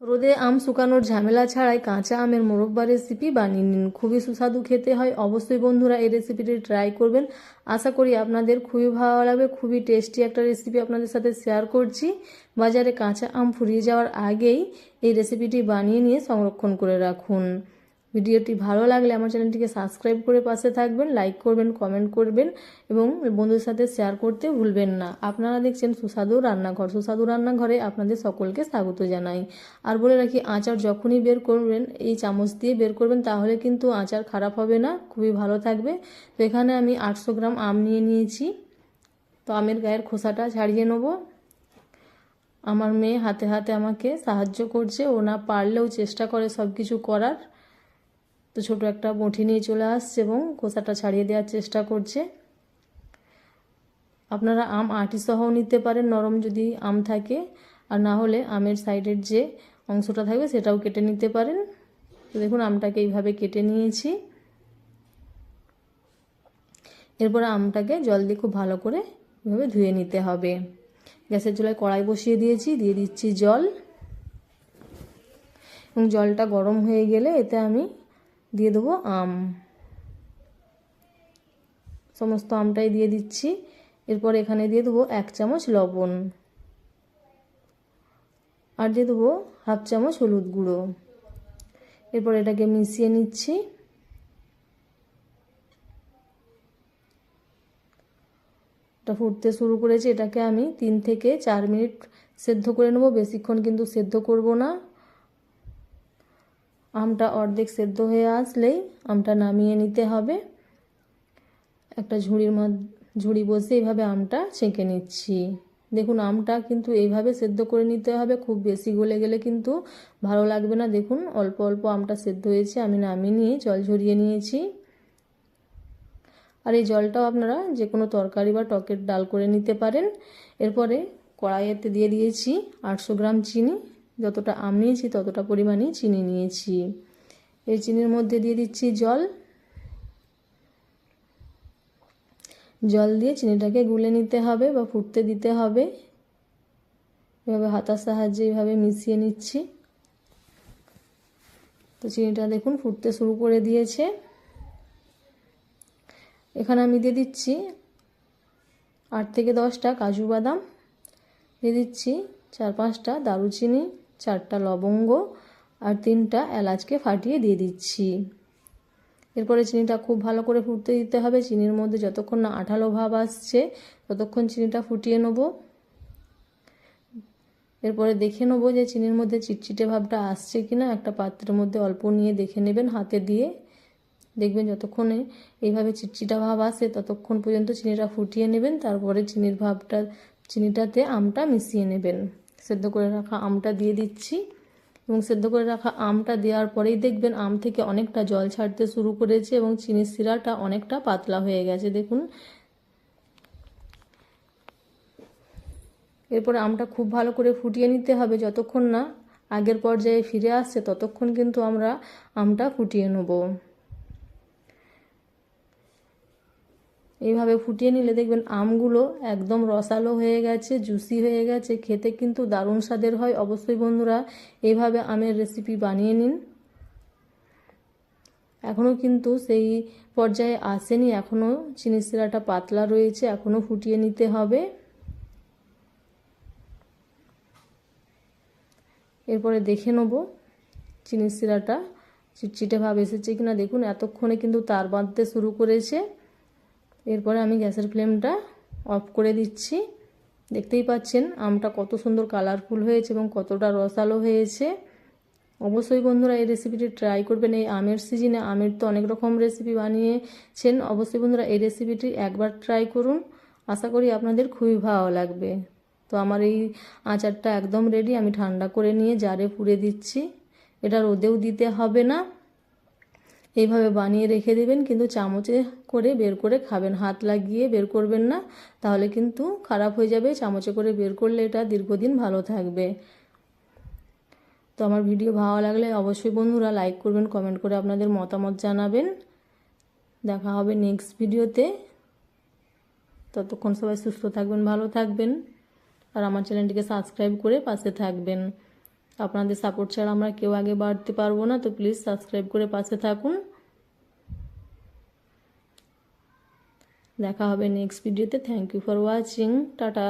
রোদে আম শুকানোর ঝামেলা ছাড়াই কাঁচা আমের মোরব্বা রেসিপি বানিয়ে নিন। খুবই সুস্বাদু খেতে হয়। অবশ্যই বন্ধুরা এই রেসিপিটি ট্রাই করবেন। আশা করি আপনাদের খুবই ভালো লাগবে। খুবই টেস্টি একটা রেসিপি আপনাদের সাথে শেয়ার করছি। বাজারে কাঁচা আম ফুরিয়ে যাওয়ার আগেই এই রেসিপিটি বানিয়ে নিয়ে সংরক্ষণ করে রাখুন। ভিডিওটি ভালো লাগলে আমার চ্যানেলটিকে সাবস্ক্রাইব করে পাশে থাকবেন, লাইক করবেন, কমেন্ট করবেন এবং বন্ধুদের সাথে শেয়ার করতে ভুলবেন না। আপনারা দেখছেন সুস্বাদু রান্নাঘর। সুস্বাদু রান্নাঘরে আপনাদের সকলকে স্বাগত জানাই। আর বলে রাখি, আচার যখনই বের করবেন, এই চামচ দিয়ে বের করবেন, তাহলে কিন্তু আচার খারাপ হবে না, খুবই ভালো থাকবে। তো এখানে আমি আটশো গ্রাম আম নিয়ে নিয়েছি। তো আমের গায়ের খোসাটা ছাড়িয়ে নেব। আমার মেয়ে হাতে হাতে আমাকে সাহায্য করছে। ও না পারলেও চেষ্টা করে সব কিছু করার। তো ছোট একটা বঁটি নিয়ে চলে আসছে এবং খোসাটা ছাড়িয়ে দেওয়ার চেষ্টা করছে। আপনারা আম আটি সহও নিতে পারেন, নরম যদি আম থাকে। আর না হলে আমের সাইডের যে অংশটা থাকবে সেটাও কেটে নিতে পারেন। তো দেখুন, আমটাকে এইভাবে কেটে নিয়েছি। এরপরে আমটাকে জল দিয়ে খুব ভালো করে এভাবে ধুয়ে নিতে হবে। গ্যাসের চুলায় কড়াই বসিয়ে দিয়েছি, দিয়ে দিচ্ছি জল। এবং জলটা গরম হয়ে গেলে এতে আমি দিয়ে দেবো আম। সমস্ত আমটাই দিয়ে দিচ্ছি। এরপর এখানে দিয়ে দেবো এক চামচ লবণ। আর দিয়ে দেবো হাফ চামচ হলুদ গুঁড়ো। এরপর এটাকে মিশিয়ে নিচ্ছি। এটা ফুটতে শুরু করেছে। এটাকে আমি তিন থেকে চার মিনিট সেদ্ধ করে নেব। বেশিক্ষণ কিন্তু সেদ্ধ করব না। আমটা অর্ধেক সেদ্ধ হয়ে আসলেই আমটা নামিয়ে নিতে হবে। একটা ঝুড়ির ঝুড়ি বসে এইভাবে আমটা ছেঁকে নিচ্ছি। দেখুন, আমটা কিন্তু এইভাবে সেদ্ধ করে নিতে হবে। খুব বেশি গলে গেলে কিন্তু ভালো লাগবে না। দেখুন, অল্প অল্প আমটা সেদ্ধ হয়েছে, আমি নামিয়ে নিয়ে জল ঝরিয়ে নিয়েছি। আর এই জলটাও আপনারা যে কোনো তরকারি বা টকের ডাল করে নিতে পারেন। এরপরে কড়াইয়েতে দিয়ে দিয়েছি আটশো গ্রাম চিনি। যতটা আম নিয়েছি, ততটা পরিমাণে চিনি নিয়েছি। এই চিনির মধ্যে দিয়ে দিচ্ছি জল। জল দিয়ে চিনিটাকে গুলে নিতে হবে বা ফুটতে দিতে হবে। এভাবে হাতার সাহায্যে এইভাবে মিশিয়ে নিচ্ছি। তো চিনিটা দেখুন ফুটতে শুরু করে দিয়েছে। এখানে আমি দিয়ে দিচ্ছি আট থেকে দশটা কাজু বাদাম। দিয়ে দিচ্ছি চার পাঁচটা দারুচিনি। চারটা লবঙ্গ আর তিনটা এলাচকে ফাটিয়ে দিয়ে দিচ্ছি। এরপরে চিনিটা খুব ভালো করে ফুটতে দিতে হবে। চিনির মধ্যে যতক্ষণ না আঠালো ভাব আসছে, ততক্ষণ চিনিটা ফুটিয়ে নেব। এরপরে দেখে নেব যে চিনির মধ্যে চিটচিটে ভাবটা আসছে কি না একটা পাত্রের মধ্যে অল্প নিয়ে দেখে নেবেন হাতে দিয়ে। দেখবেন যতক্ষণে এইভাবে চিটচিটা ভাব আসে, ততক্ষণ পর্যন্ত চিনিটা ফুটিয়ে নেবেন। তারপরে চিনির ভাবটা, চিনিটাতে আমটা মিশিয়ে নেবেন। সেদ্ধ করে রাখা আমটা দিয়ে দিচ্ছি। এবং সেদ্ধ করে রাখা আমটা দেওয়ার পরেই দেখবেন আম থেকে অনেকটা জল ছাড়তে শুরু করেছে এবং চিনির শিরাটা অনেকটা পাতলা হয়ে গেছে, দেখুন। এরপরে আমটা খুব ভালো করে ফুটিয়ে নিতে হবে যতক্ষণ না আগের পর্যায়ে ফিরে আসছে, ততক্ষণ কিন্তু আমরা আমটা ফুটিয়ে নেব। এইভাবে ফুটিয়ে নিলে দেখবেন আমগুলো একদম রসালো হয়ে গেছে জুসি হয়ে গেছে। খেতে কিন্তু দারুণ স্বাদের হয়। অবশ্যই বন্ধুরা, এইভাবে আমের রেসিপি বানিয়ে নিন। এখনও কিন্তু সেই পর্যায়ে আসেনি। এখনও চিনি শিরাটা পাতলা রয়েছে। এখনও ফুটিয়ে নিতে হবে। এরপরে দেখে নেব চিনি শিরাটা। চিটচিটে ভাব এসেছে কিনা? দেখুন, এতক্ষণে কিন্তু তার বাঁধতে শুরু করেছে। এরপরে আমি গ্যাসের ফ্লেমটা অফ করে দিচ্ছি। দেখতেই পাচ্ছেন আমটা কত সুন্দর কালারফুল হয়েছে এবং কতটা রসালো হয়েছে। অবশ্যই বন্ধুরা এই রেসিপিটি ট্রাই করবেন। এই আমের সিজনে আমের তো অনেক রকম রেসিপি বানিয়েছেন। অবশ্যই বন্ধুরা এই রেসিপিটি একবার ট্রাই করুন। আশা করি আপনাদের খুবই ভালো লাগবে। তো আমার এই আচারটা একদম রেডি আমি ঠান্ডা করে নিয়ে জারে পুড়ে দিচ্ছি। এটা রোদেও দিতে হবে না। এইভাবে বানিয়ে রেখে দেবেন, কিন্তু চামচে করে বের করে খাবেন। হাত লাগিয়ে বের করবেন না, তাহলে কিন্তু খারাপ হয়ে যাবে। চামচে করে বের করলে এটা দীর্ঘদিন ভালো থাকবে। তো আমার ভিডিও ভালো লাগলে অবশ্যই বন্ধুরা লাইক করবেন, কমেন্ট করে আপনাদের মতামত জানাবেন। দেখা হবে নেক্সট ভিডিওতে। ততক্ষণ সবাই সুস্থ থাকবেন, ভালো থাকবেন, আর আমার চ্যানেলটিকে সাবস্ক্রাইব করে পাশে থাকবেন। আপনাদের সাপোর্ট ছাড়া আমরা কেউ আগে বাড়তে পারব না, তো প্লিজ সাবস্ক্রাইব করে পাশে থাকুন। দেখা হবে নেক্সট ভিডিওতে thank you for watching tata